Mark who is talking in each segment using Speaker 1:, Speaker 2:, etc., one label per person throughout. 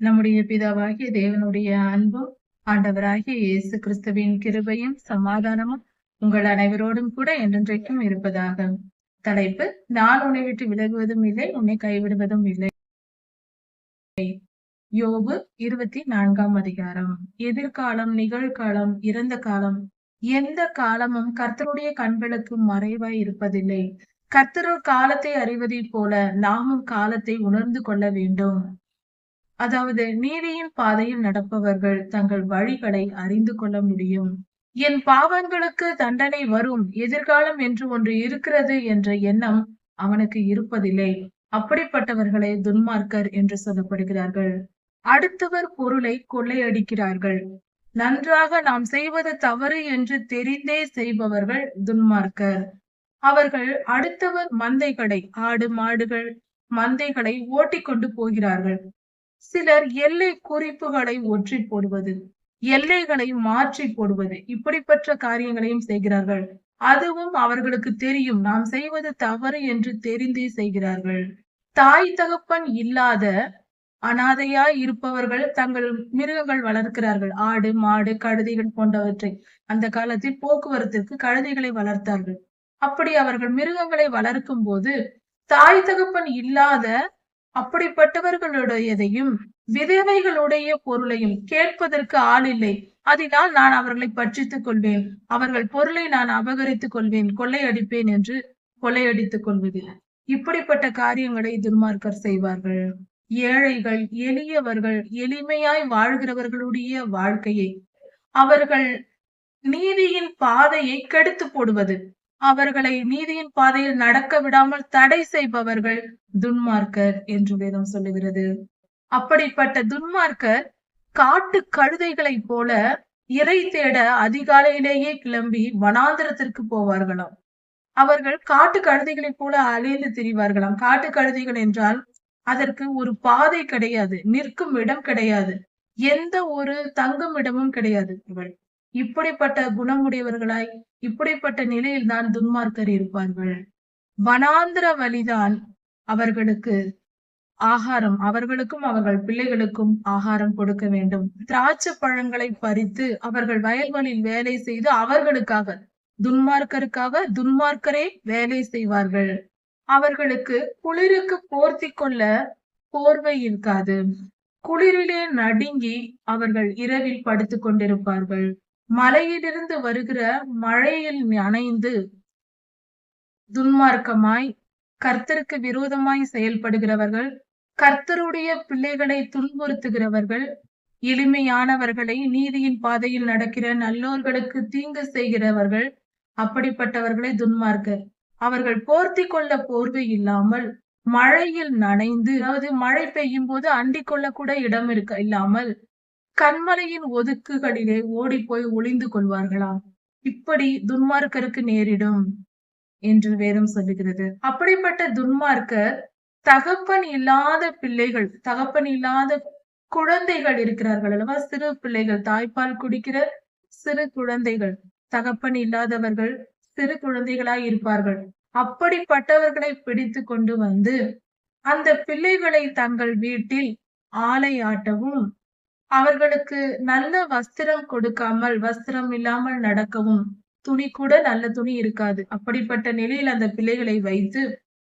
Speaker 1: நம்முடைய பிதாவாகிய தேவனுடைய அன்பும் ஆண்டவராகிய இயேசு கிறிஸ்துவின் கிருபையும் சமாதானமும் உங்கள் அனைவரோடும் கூட என்றென்றைக்கும் இருப்பதாக. தலைப்பு நான் உன்னை விட்டு விலகுவதும் இல்லை உன்னை கைவிடுவதும் இல்லை. யோபு இருபத்தி நான்காம் அதிகாரம். எதிர்காலம் நிகழ்காலம் இறந்த காலம் எந்த காலமும் கர்த்தருடைய கண்களுக்கு மறைவாய் இருப்பதில்லை. கர்த்தர் காலத்தை அறிவதைப் போல நாமும் காலத்தை உணர்ந்து கொள்ள வேண்டும். அதாவது நீதியின் பாதையில் நடப்பவர்கள் தங்கள் வழிகளை அறிந்து கொள்ள முடியும். என் பாவங்களுக்கு தண்டனை வரும் எதிர்காலம் என்று ஒன்று இருக்கிறது என்ற எண்ணம் அவனுக்கு இருப்பதில்லை. அப்படிப்பட்டவர்களை துன்மார்க்கர் என்று சொல்லப்படுகிறார்கள். அடுத்தவர் பொருளை கொள்ளையடிக்கிறார்கள். நன்றாக நாம் செய்வது தவறு என்று தெரிந்தே செய்பவர்கள் துன்மார்க்கர். அவர்கள் அடுத்தவர் மந்தைகளை ஆடு மாடுகள் மந்தைகளை ஓட்டிக்கொண்டு போகிறார்கள். சிலர் எல்லை குறிப்புகளை ஒற்றி போடுவது எல்லைகளை மாற்றி போடுவது இப்படிப்பட்ட காரியங்களையும் செய்கிறார்கள். அதுவும் அவர்களுக்கு தெரியும். நாம் செய்வது தவறு என்று தெரிந்தே செய்கிறார்கள். தாய் தகப்பன் இல்லாத அனாதையாய் இருப்பவர்கள் தங்கள் மிருகங்கள் வளர்க்கிறார்கள். ஆடு மாடு கழுதைகள் போன்றவற்றை அந்த காலத்தில் போக்குவரத்திற்கு கழுதைகளை வளர்த்தார்கள். அப்படி அவர்கள் மிருகங்களை வளர்க்கும் போது தாய் தகப்பன் இல்லாத அப்படிப்பட்டவர்களுடையதையும் விதவைகளுடைய பொருளையும் கேட்பதற்கு ஆள் இல்லை. அதனால் நான் அவர்களை பற்றித்துக் கொள்வேன். அவர்கள் பொருளை நான் அபகரித்துக் கொள்வேன். கொள்ளையடிப்பேன் என்று கொள்ளையடித்துக் கொள்வதில்லை. இப்படிப்பட்ட காரியங்களை துன்மார்க்கர் செய்வார்கள். ஏழைகள் எளியவர்கள் எளிமையாய் வாழ்கிறவர்களுடைய வாழ்க்கையை அவர்கள் நீதியின் பாதையை கெடுத்து போடுவது. அவர்களை நீதியின் பாதையில் நடக்க விடாமல் தடை செய்பவர்கள் துன்மார்க்கர் என்று வேதம் சொல்லுகிறது. அப்படிப்பட்ட துன்மார்க்கர் காட்டு கழுதைகளைப் போல இறை தேட அதிகாலையிலேயே கிளம்பி வனாந்திரத்திற்கு போவார்களாம். அவர்கள் காட்டு கழுதைகளைப் போல அலைந்து திரிவார்களாம். காட்டு கழுதைகள் என்றால் அதற்கு ஒரு பாதை கிடையாது நிற்கும் இடம் கிடையாது. எந்த ஒரு தங்கும் இடமும் கிடையாது இவள். இப்படிப்பட்ட குணமுடையவர்களாய் இப்படிப்பட்ட நிலையில் தான் துன்மார்க்கர் இருப்பார்கள். வனாந்திர வழிதான் அவர்களுக்கு ஆகாரம். அவர்களுக்கும் அவர்கள் பிள்ளைகளுக்கும் ஆகாரம் கொடுக்க வேண்டும். திராட்சை பழங்களை பறித்து அவர்கள் வயல்களில் வேலை செய்து அவர்களுக்காக துன்மார்க்கருக்காக துன்மார்க்கரே வேலை செய்வார்கள். அவர்களுக்கு குளிருக்கு போர்த்தி கொள்ள போர்வை இருக்காது. குளிரிலே நடுங்கி அவர்கள் இரவில் படுத்துக் கொண்டிருப்பார்கள். மலையிலிருந்து வருகிற மழையில் அணைந்து துன்மார்க்கமாய் கர்த்தருக்கு விரோதமாய் செயல்படுகிறவர்கள் கர்த்தருடைய பிள்ளைகளை துன்புறுத்துகிறவர்கள் எளிமையானவர்களை நீதியின் பாதையில் நடக்கிற நல்லோர்களுக்கு தீங்கு செய்கிறவர்கள் அப்படிப்பட்டவர்களை துன்மார்க்கர். அவர்கள் போர்த்தி கொள்ள போர்வை இல்லாமல் மழையில் நனைந்து அதாவது மழை பெய்யும் போது அண்டிக் கொள்ள கூட இடம் இருக்க இல்லாமல் கண்மலையின் ஒதுக்குகளிலே ஓடி போய் ஒளிந்து கொள்வார்களா? இப்படி துன்மார்க்கருக்கு நேரிடும் என்று வேதம் சொல்லுகிறது. அப்படிப்பட்ட துன்மார்க்கர் தகப்பன் இல்லாத பிள்ளைகள் தகப்பன் இல்லாத குழந்தைகள் இருக்கிறார்கள் அல்லவா? சிறு பிள்ளைகள் தாய்ப்பால் குடிக்கிற சிறு குழந்தைகள் தகப்பன் இல்லாதவர்கள் சிறு குழந்தைகளாய் இருப்பார்கள். அப்படிப்பட்டவர்களை பிடித்து கொண்டு வந்து அந்த பிள்ளைகளை தங்கள் வீட்டில் ஆலை ஆட்டவும் அவர்களுக்கு நல்ல வஸ்திரம் கொடுக்காமல் வஸ்திரம் இல்லாமல் நடக்கவும் துணி கூட நல்ல துணி இருக்காது. அப்படிப்பட்ட நிலையில் அந்த பிள்ளைகளை வைத்து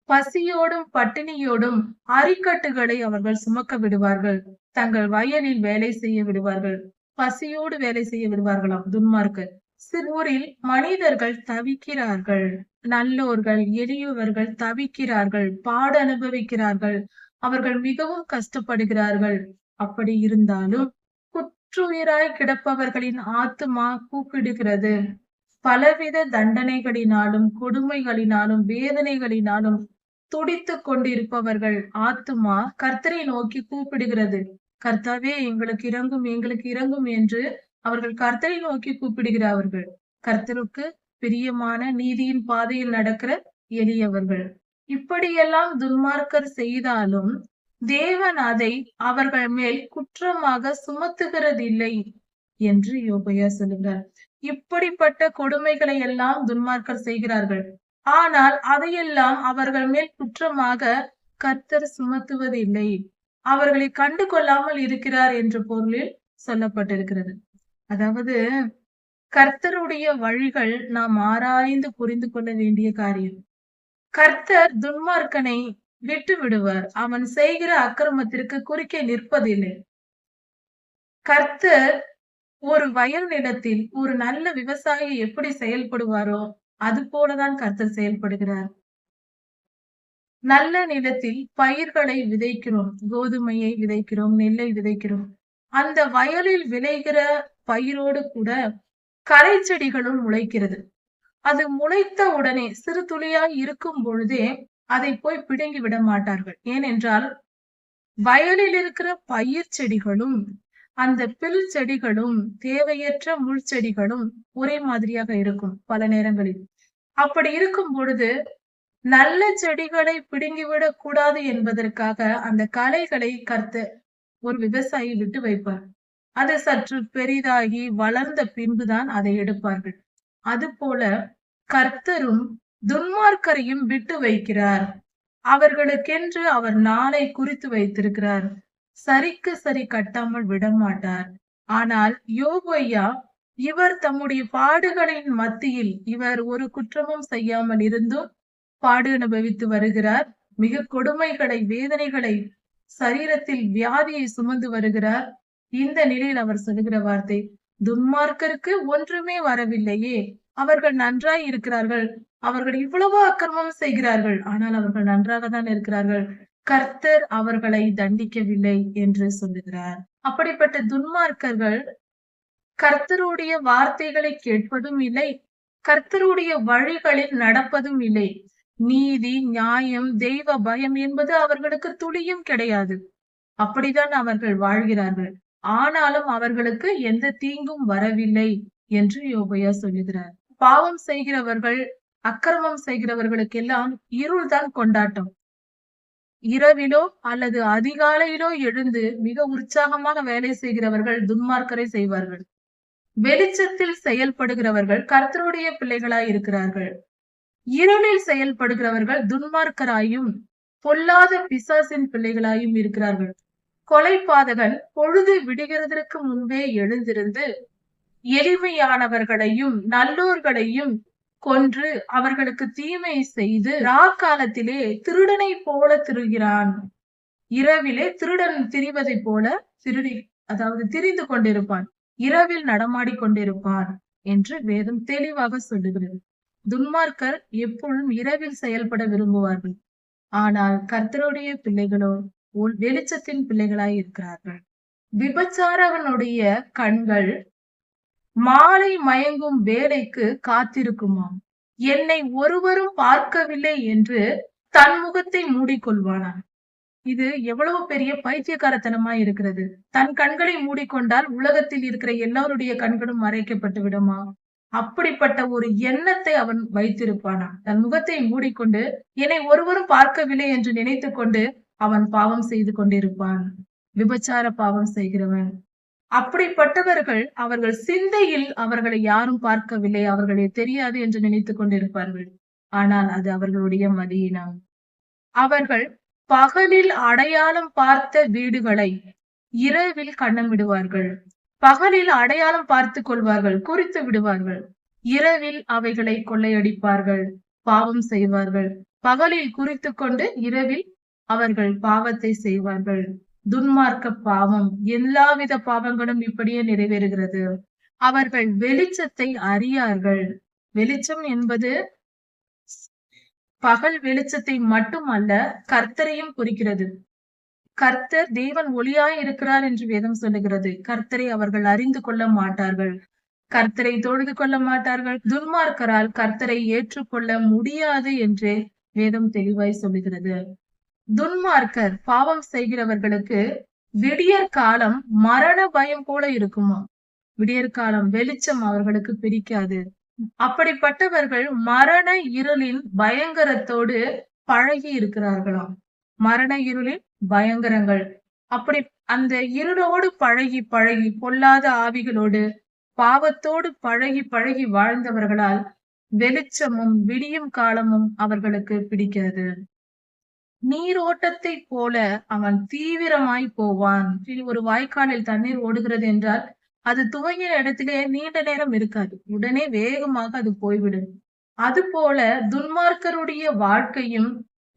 Speaker 1: பசியோடும் பட்டினியோடும் அரிக்கட்டுகளை அவர்கள் சுமக்க விடுவார்கள். தங்கள் வயலில் வேலை செய்ய விடுவார்கள். பசியோடு வேலை செய்ய விடுவார்களாம். துன்மார்க்கர் சிறுவரில் மனிதர்கள் தவிக்கிறார்கள். நல்லோர்கள் எளியவர்கள் தவிக்கிறார்கள். பாட அனுபவிக்கிறார்கள் அவர்கள் மிகவும் கஷ்டப்படுகிறார்கள். அப்படி இருந்தாலும் குற்றுயிராய் கிடப்பவர்களின் ஆத்துமா கூப்பிடுகிறது. பலவித தண்டனைகளினாலும் கொடுமைகளினாலும் வேதனைகளினாலும் துடித்துக் கொண்டிருப்பவர்கள் ஆத்துமா கர்த்தரை நோக்கி கூப்பிடுகிறது. கர்த்தாவே எங்களுக்கு இறங்கும் எங்களுக்கு இறங்கும் என்று அவர்கள் கர்த்தரை நோக்கி கூப்பிடுகிறார்கள். கர்த்தருக்கு பிரியமான நீதியின் பாதையில் நடக்கிற எளியவர்கள். இப்படியெல்லாம் துன்மார்க்கர் செய்தாலும் தேவன் அதை அவர்கள் மேல் குற்றமாக சுமத்துகிறதில்லை என்று யோபையா சொல்லுகிறார். இப்படிப்பட்ட கொடுமைகளை எல்லாம் துன்மார்க்கர் செய்கிறார்கள். ஆனால் அதையெல்லாம் அவர்கள் மேல் குற்றமாக கர்த்தர் சுமத்துவதில்லை. அவர்களை கண்டு கொள்ளாமல் இருக்கிறார் என்ற பொருளில் சொல்லப்பட்டிருக்கிறது. அதாவது கர்த்தருடைய வழிகள் நாம் ஆராய்ந்து புரிந்து கொள்ள வேண்டிய காரியம். கர்த்தர் துன்மார்க்கனை விட்டு விடுவார் அவன் செய்கிற அக்கிரமத்திற்கு குறுக்கே நிற்பதில்லை. கர்த்தர் ஒரு வயல் நிலத்தில் ஒரு நல்ல விவசாயி எப்படி செயல்படுவாரோ அது போலதான் கர்த்தர் செயல்படுகிறார். நல்ல நிலத்தில் பயிர்களை விதைக்கிறோம் கோதுமையை விதைக்கிறோம் நெல்லை விதைக்கிறோம். அந்த வயலில் விளைகிற பயிரோடு கூட கரை செடிகளும் முளைக்கிறது. அது முளைத்த உடனே சிறு துளியாய் இருக்கும் பொழுதே அதை போய் பிடுங்கி விட மாட்டார்கள். ஏனென்றால் வயலில் இருக்கிற பயிர் செடிகளும் அந்த பில் செடிகளும் தேவையற்ற முள் செடிகளும் ஒரே மாதிரியாக இருக்கும் பல நேரங்களில். அப்படி இருக்கும் பொழுது நல்ல செடிகளை பிடுங்கிவிடக் கூடாது என்பதற்காக அந்த களைகளை கர்த்த ஒரு விவசாயி விட்டு வைப்பார். அது சற்று பெரிதாகி வளர்ந்த பின்புதான் அதை எடுப்பார்கள். அது போல கர்த்தரும் துன்மார்க்கரையும் விட்டு வைக்கிறார். அவர்களுக்கென்று அவர் நாளை குறித்து வைத்திருக்கிறார். சரிக்கு சரி கட்டாமல் விடமாட்டார். ஆனால் யோகையா இவர் தம்முடைய பாடுகளின் மத்தியில் இவர் ஒரு குற்றமும் செய்யாமல் இருந்தும் பாடு அனுபவித்து வருகிறார். மிக கொடுமைகளை வேதனைகளை சரீரத்தில் வியாதியை சுமந்து வருகிறார். இந்த நிலையில் அவர் சொல்லுகிற வார்த்தை துன்மார்க்கருக்கு ஒன்றுமே வரவில்லையே. அவர்கள் நன்றாய் இருக்கிறார்கள். அவர்கள் இவ்வளவு அக்கிரமம் செய்கிறார்கள். ஆனால் அவர்கள் நன்றாக தான் இருக்கிறார்கள். கர்த்தர் அவர்களை தண்டிக்கவில்லை என்று சொல்லுகிறார். அப்படிப்பட்ட துன்மார்க்கர்கள் கர்த்தருடைய வார்த்தைகளை கேட்பதும் இல்லை கர்த்தருடைய வழிகளில் நடப்பதும் இல்லை. நீதி நியாயம் தெய்வ பயம் என்பது அவர்களுக்கு துளியும் கிடையாது. அப்படிதான் அவர்கள் வாழ்கிறார்கள். ஆனாலும் அவர்களுக்கு எந்த தீங்கும் வரவில்லை என்று யோபையா சொல்லுகிறார். பாவம் செய்கிறவர்கள் அக்கிரமம் செய்கிறவர்களுக்கெல்லாம் இருள்தான் கொண்டாட்டம். இரவிலோ அல்லது அதிகாலையிலோ எழுந்து மிக உற்சாகமாக வேலை செய்கிறவர்கள் துன்மார்க்கரை செய்வார்கள். வெளிச்சத்தில் செயல்படுகிறவர்கள் கர்த்தருடைய பிள்ளைகளாய் இருக்கிறார்கள். இருளில் செயல்படுகிறவர்கள் துன்மார்க்கராயும் பொல்லாத பிசாசின் பிள்ளைகளாயும் இருக்கிறார்கள். கொலைபாதகன் பொழுது விடுகிறதற்கு முன்பே எழுந்திருந்து எளிமையானவர்களையும் நல்லோர்களையும் கொன்று அவர்களுக்கு தீமை செய்து ராக்காலத்திலே திருடனை போல திருகிறான். இரவிலே திருடன் திரிவதை போல திருடி அதாவது திரிந்து கொண்டிருப்பான். இரவில் நடமாடி கொண்டிருப்பான் என்று வேதம் தெளிவாக சொல்லுகிறது. துன்மார்க்கர் எப்பொழுதும் இரவில் செயல்பட விரும்புவார்கள். ஆனால் கர்த்தருடைய பிள்ளைகளோ வெளிச்சத்தின் பிள்ளைகளாய் இருக்கிறார்கள். விபச்சாரவனுடைய கண்கள் மாலை மயங்கும் வேலைக்கு காத்திருக்குமாம் என்னை ஒருவரும் பார்க்கவில்லை என்று தன் முகத்தை மூடிக்கொள்வானாம் இது எவ்வளவு பெரிய பைத்தியக்காரத்தனமா இருக்கிறது. தன் கண்களை மூடிக்கொண்டால் உலகத்தில் இருக்கிற எல்லோருடைய கண்களும் மறைக்கப்பட்டு விடுமா? அப்படிப்பட்ட ஒரு எண்ணத்தை அவன் வைத்திருப்பானா? தன் முகத்தை மூடிக்கொண்டு என்னை ஒருவரும் பார்க்கவில்லை என்று நினைத்து கொண்டு அவன் பாவம் செய்து கொண்டிருப்பான். விபச்சார பாவம் செய்கிறவன். அப்படிப்பட்டவர்கள் அவர்கள் சிந்தையில் அவர்களை யாரும் பார்க்கவில்லை அவர்களை தெரியாது என்று நினைத்துக் கொண்டிருப்பார்கள். ஆனால் அது அவர்களுடைய மதியினம். அவர்கள் பகலில் அடையாளம் பார்த்த வீடுகளை இரவில் கண்ணமிடுவார்கள் பகலில் அடையாளம் பார்த்து கொள்வார்கள் குறித்து விடுவார்கள். இரவில் அவைகளை கொள்ளையடிப்பார்கள் பாவம் செய்வார்கள். பகலில் குறித்து கொண்டு இரவில் அவர்கள் பாவத்தை செய்வார்கள். துன்மார்க்க பாவம் எல்லாவித பாவங்களும் இப்படியே நிறைவேறுகிறது. அவர்கள் வெளிச்சத்தை அறியார்கள். வெளிச்சம் என்பது பகல் வெளிச்சத்தை மட்டுமல்ல கர்த்தரையும் குறிக்கிறது. கர்த்தர் தேவன் ஒளியாய் இருக்கிறார் என்று வேதம் சொல்லுகிறது. கர்த்தரை அவர்கள் அறிந்து கொள்ள மாட்டார்கள். கர்த்தரை தொழுது கொள்ள மாட்டார்கள். துன்மார்க்கரால் கர்த்தரை ஏற்றுக்கொள்ள முடியாது என்று வேதம் தெளிவாய் சொல்லுகிறது. துன்மார்க்கர் பாவம் செய்கிறவர்களுக்கு விடியற் காலம் மரண பயம் போல இருக்குமா விடியற் காலம் வெளிச்சம் அவர்களுக்கு பிடிக்காது. அப்படிப்பட்டவர்கள் மரண இருளின் பயங்கரத்தோடு பழகி இருக்கிறார்களாம். மரண இருளின் பயங்கரங்கள். அப்படி அந்த இருளோடு பழகி பழகி பொல்லாத ஆவிகளோடு பாவத்தோடு பழகி பழகி வாழ்ந்தவர்களால் வெளிச்சமும் விடியும் காலமும் அவர்களுக்கு பிடிக்காது. நீரோட்டத்தை போல அவன் தீவிரமாய் போவான். ஒரு வாய்க்காலில் தண்ணீர் ஓடுகிறது என்றால் அது துவங்கிய இடத்திலே நீண்ட நேரம் இருக்காது. உடனே வேகமாக அது போய்விடும். அது போல துன்மார்க்கருடைய வாழ்க்கையும்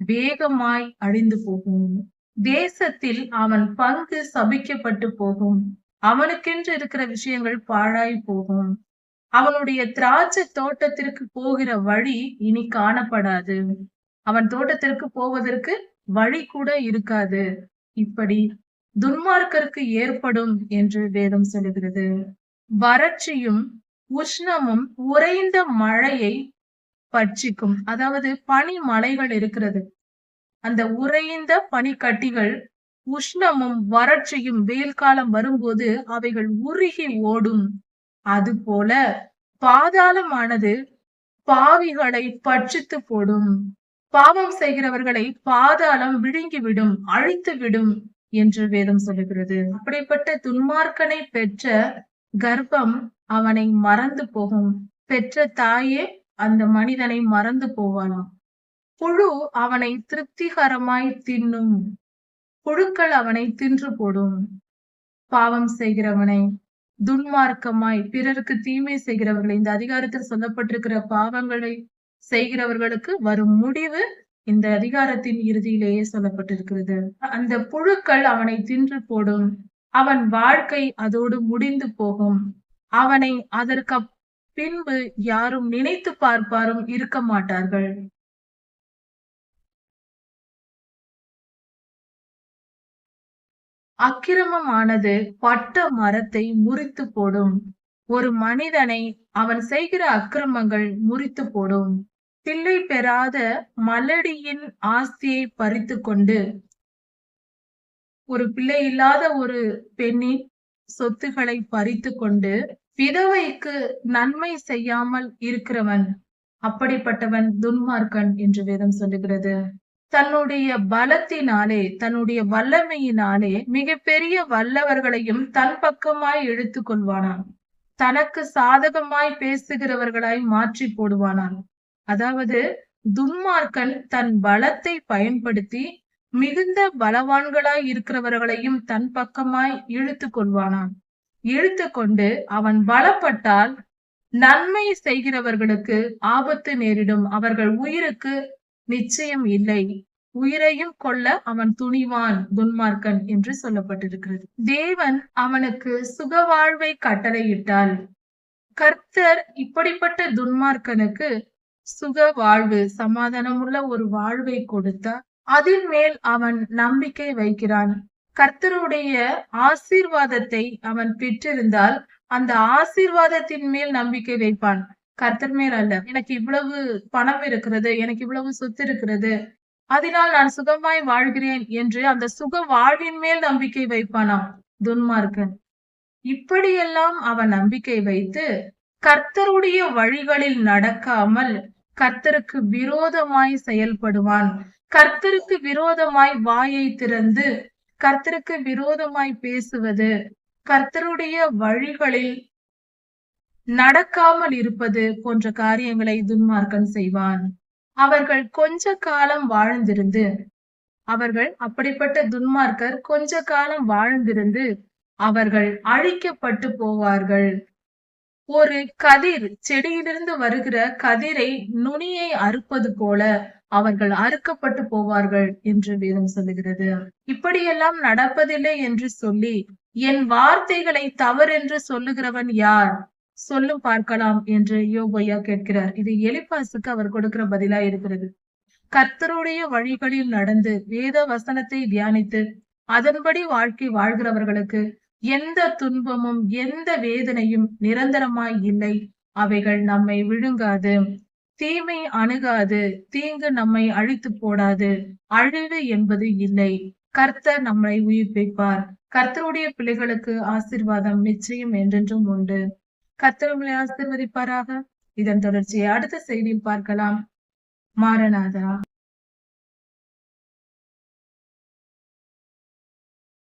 Speaker 1: வேகமாய் அழிந்து போகும். தேசத்தில் அவன் பங்கு சபிக்கப்பட்டு போகும். அவனுக்கென்று இருக்கிற விஷயங்கள் பாழாய் போகும். அவனுடைய திராட்சை தோட்டத்திற்கு போகிற வழி இனி காணப்படாது. அவன் தோட்டத்திற்கு போவதற்கு வழி கூட இருக்காது. இப்படி துன்மார்க்கருக்கு ஏற்படும் என்று வேதம் சொல்லுகிறது. வறட்சியும் உஷ்ணமும் உறைந்த மழையை பட்சிக்கும். அதாவது பனி மலைகள் இருக்கிறது. அந்த உறைந்த பனிக்கட்டிகள் உஷ்ணமும் வறட்சியும் வெயில் காலம் வரும்போது அவைகள் உருகி ஓடும். அது போல பாதாளமானது பாவிகளை பட்சித்து போடும். பாவம் செய்கிறவர்களை பாதாளம் விழுங்கிவிடும் அழித்து விடும் என்று வேதம் சொல்லுகிறது. அப்படிப்பட்ட துன்மார்க்கனை பெற்ற கர்ப்பம் அவனை மறந்து போகும். பெற்ற தாயே அந்த மனிதனை மறந்து போவானாம். புழு அவனை திருப்திகரமாய் தின்னும். புழுக்கள் அவனை தின்று போடும். பாவம் செய்கிறவனை துன்மார்க்கமாய் பிறருக்கு தீமை செய்கிறவர்களை இந்த அதிகாரத்தில் சொல்லப்பட்டிருக்கிற பாவங்களை செய்கிறவர்களுக்கு வரும் முடிவு இந்த அதிகாரத்தின் இறுதியிலேயே சொல்லப்பட்டிருக்கிறது. அந்த புழுக்கள் அவனை தின்று போடும். அவன் வாழ்க்கை அதோடு முடிந்து போகும். அவனை அதற்கு பின்பு யாரும் நினைத்து பார்ப்பாரும் இருக்க மாட்டார்கள். அக்கிரமமானது பட்ட மரத்தை முறித்து போடும். ஒரு மனிதனை அவன் செய்கிற அக்கிரமங்கள் முறித்து போடும். பிள்ளை பெறாத மலடியின் ஆஸ்தியை பறித்து கொண்டு ஒரு பிள்ளை இல்லாத ஒரு பெண்ணின் சொத்துக்களை பறித்து கொண்டு விதவைக்கு நன்மை செய்யாமல் இருக்கிறவன் அப்படிப்பட்டவன் துன்மார்க்கன் என்று வேதம் சொல்லுகிறது. தன்னுடைய பலத்தினாலே தன்னுடைய வல்லமையினாலே மிகப்பெரிய வல்லவர்களையும் தன் பக்கமாய் இழுத்து கொள்வானான் தனக்கு சாதகமாய் பேசுகிறவர்களாய் மாற்றி போடுவானான். அதாவது துன்மார்க்கன் தன் பலத்தை பயன்படுத்தி மிகுந்த பலவான்களாய் இருக்கிறவர்களையும் தன் பக்கமாய் இழுத்து கொள்வானான் இழுத்து கொண்டு அவன் பலப்பட்டால் நன்மை செய்கிறவர்களுக்கு ஆபத்து நேரிடும். அவர்கள் உயிருக்கு நிச்சயம் இல்லை. உயிரையும் கொல்ல அவன் துணிவான் துன்மார்க்கன் என்று சொல்லப்பட்டிருக்கிறது. தேவன் அவனுக்கு சுகவாழ்வை கட்டளையிட்டால் கர்த்தர் இப்படிப்பட்ட துன்மார்க்கனுக்கு சுக வாழ்வு சமாதானமுள்ள ஒரு வாழ்வை கொடுத்தார் அதன் மேல் அவன் நம்பிக்கை வைக்கிறான். கர்த்தருடைய ஆசீர்வாதத்தை அவன் பெற்றிருந்தால் அந்த ஆசீர்வாதத்தின் மேல் நம்பிக்கை வைப்பான். கர்த்தர் மேல் அல்ல. எனக்கு இவ்வளவு பணம் இருக்கிறது எனக்கு இவ்வளவு சொத்து இருக்கிறது அதனால் நான் சுகமாய் வாழ்கிறேன் என்று அந்த சுக வாழ்வின் மேல் நம்பிக்கை வைப்பானாம். துன்மார்க்கன். இப்படியெல்லாம் அவன் நம்பிக்கை வைத்து கர்த்தருடைய வழிகளில் நடக்காமல் கர்த்தருக்கு விரோதமாய் செயல்படுவான் கர்த்தருக்கு விரோதமாய் வாயை திறந்து கர்த்தருக்கு விரோதமாய் பேசுவது கர்த்தருடைய வழிகளில் நடக்காமல் இருப்பது போன்ற காரியங்களை துன்மார்க்கன் செய்வான். அவர்கள் கொஞ்ச காலம் வாழ்ந்திருந்து அவர்கள் அப்படிப்பட்ட துன்மார்க்கர் கொஞ்ச காலம் வாழ்ந்திருந்து அவர்கள் அழிக்கப்பட்டு போவார்கள். ஒரு கதிர் செடியிலிருந்து வருகிற கதிரை நுனியை அறுப்பது போல அவர்கள் அறுக்கப்பட்டு போவார்கள் என்று வேதம் சொல்லுகிறது. இப்படியெல்லாம் நடப்பதில்லை என்று சொல்லி என் வார்த்தைகளை தவறென்று சொல்லுகிறவன் யார்? சொல்லும் பார்க்கலாம் என்று யோபையா கேட்கிறார். இது எலிபாசுக்கு அவர் கொடுக்கிற பதிலா இருக்கிறது. கர்த்தருடைய வழிகளில் நடந்து வேத வசனத்தை தியானித்து அதன்படி வாழ்க்கை வாழ்கிறவர்களுக்கு எந்த துன்பமும் எந்த வேதனையும் நிரந்தரமாய் இல்லை. அவைகள் நம்மை விழுங்காது. தீமை அணுகாது. தீங்கு நம்மை அழித்து போடாது. அழிவு என்பது இல்லை. கர்த்தர் நம்மை உயிர்ப்பிப்பார். கர்த்தருடைய பிள்ளைகளுக்கு ஆசிர்வாதம் நிச்சயம் என்றென்றும் உண்டு. கர்த்தர் உங்களை ஆசிர்வதிப்பாராக? இதன் தொடர்ச்சியை அடுத்த செய்தியில் பார்க்கலாம். மாரநாதா.